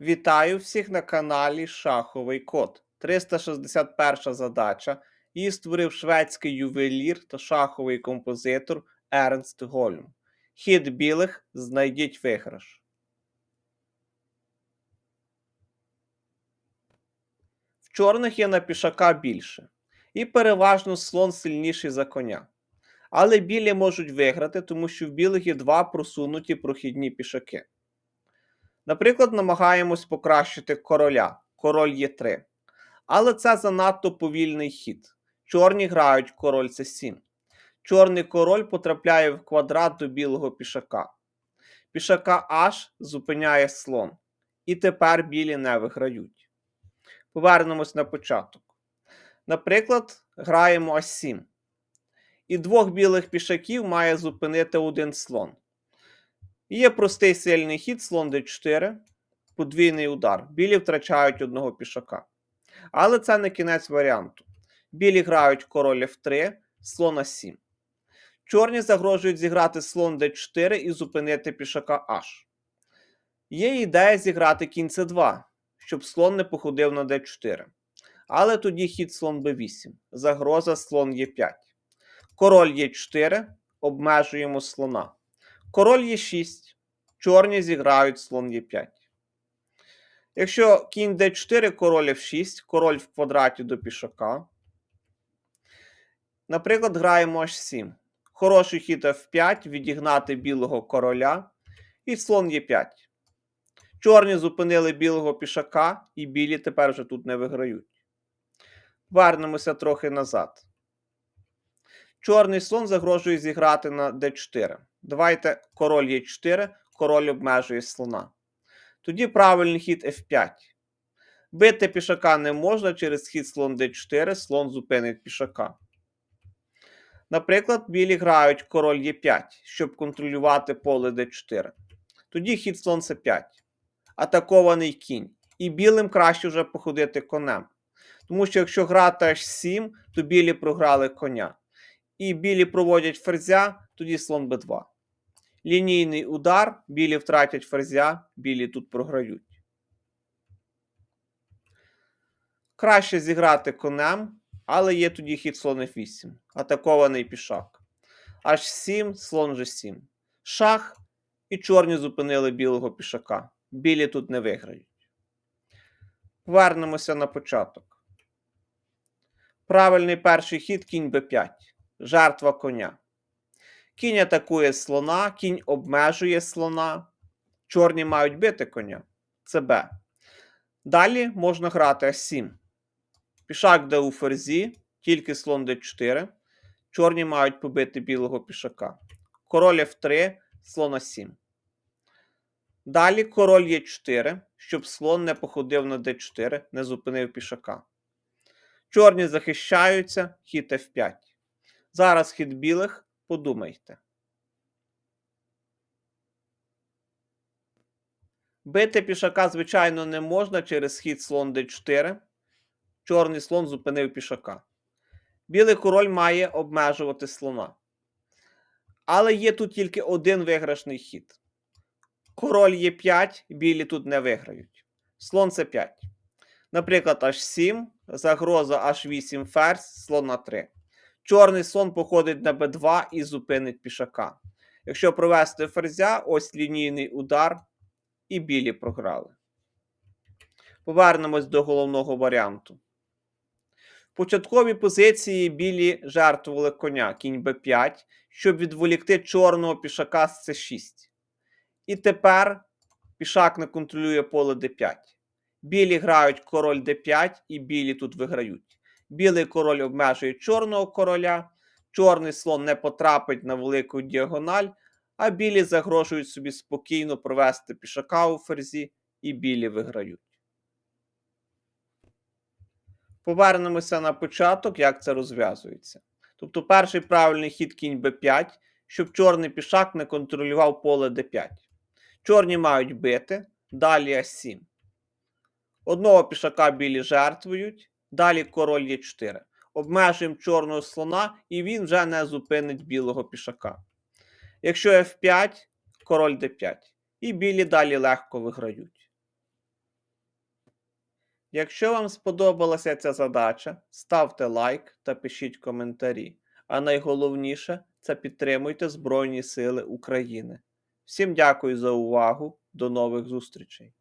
Вітаю всіх на каналі Шаховий Код. 361 задача. Її створив шведський ювелір та шаховий композитор Ернст Гольм. Хід білих знайдіть виграш. В чорних є на пішака більше. І переважно слон сильніший за коня. Але білі можуть виграти, тому що в білих є два просунуті прохідні пішаки. Наприклад, намагаємось покращити короля. Король є 3. Але це занадто повільний хід. Чорні грають король c 7 Чорний король потрапляє в квадрат до білого пішака. Пішака H зупиняє слон. І тепер білі не виграють. Повернемось на початок. Наприклад, граємо А7. І двох білих пішаків має зупинити один слон. Є простий сильний хід, слон d4, подвійний удар. Білі втрачають одного пішака. Але це не кінець варіанту. Білі грають король f3, слон а7. Чорні загрожують зіграти слон d4 і зупинити пішака h. Є ідея зіграти кінь c2, щоб слон не походив на d4. Але тоді хід слон b8, загроза слон e5. Король e4, обмежуємо слона. Король Е6. Чорні зіграють слон Е5. Якщо кінь d4, король F6, король в квадраті до пішака. Наприклад, граємо H7. Хороший хід F5, відігнати білого короля. І слон Е5. Чорні зупинили білого пішака, і білі тепер вже тут не виграють. Вернемося трохи назад. Чорний слон загрожує зіграти на d4. Давайте король Е4, король обмежує слона. Тоді правильний хід F5. Бити пішака не можна через хід слон d4, слон зупинить пішака. Наприклад, білі грають король Е5, щоб контролювати поле d4. Тоді хід слон С5. Атакований кінь. І білим краще вже походити конем. Тому що якщо грати H7, то білі програли коня. І білі проводять ферзя, тоді слон b2. Лінійний удар, білі втратять ферзя, білі тут програють. Краще зіграти конем, але є тоді хід слон f8. Атакований пішак. H7, слон g7. Шах і чорні зупинили білого пішака. Білі тут не виграють. Вернемося на початок. Правильний перший хід кінь b5. Жертва коня. Кінь атакує слона, кінь обмежує слона. Чорні мають бити коня. Це Б. Далі можна грати А7. Пішак де у ферзі, тільки слон d4. Чорні мають побити білого пішака. Король F3, слон А7. Далі король Е4, щоб слон не походив на d4, не зупинив пішака. Чорні захищаються, хід F5. Зараз хід білих, подумайте. Бити пішака, звичайно, не можна через хід слон d4. Чорний слон зупинив пішака. Білий король має обмежувати слона. Але є тут тільки один виграшний хід. Король є 5, білі тут не виграють. Слон це 5. Наприклад, H7, загроза H8 ферзь, слон на 3. Чорний слон походить на b2 і зупинить пішака. Якщо провести ферзя, ось лінійний удар, і білі програли. Повернемось до головного варіанту. В початковій позиції білі жертвували коня кінь b5, щоб відволікти чорного пішака з c6. І тепер пішак не контролює поле d5. Білі грають король d5 і білі тут виграють. Білий король обмежує чорного короля, чорний слон не потрапить на велику діагональ, а білі загрожують собі спокійно провести пішака у ферзі, і білі виграють. Повернемося на початок, як це розв'язується. Тобто, перший правильний хід кінь b5, щоб чорний пішак не контролював поле d5. Чорні мають бити, далі а7. Одного пішака білі жертвують, далі король є 4. Обмежуємо чорного слона, і він вже не зупинить білого пішака. Якщо f5, король d5. І білі далі легко виграють. Якщо вам сподобалася ця задача, ставте лайк та пишіть коментарі. А найголовніше це підтримуйте Збройні Сили України. Всім дякую за увагу. До нових зустрічей!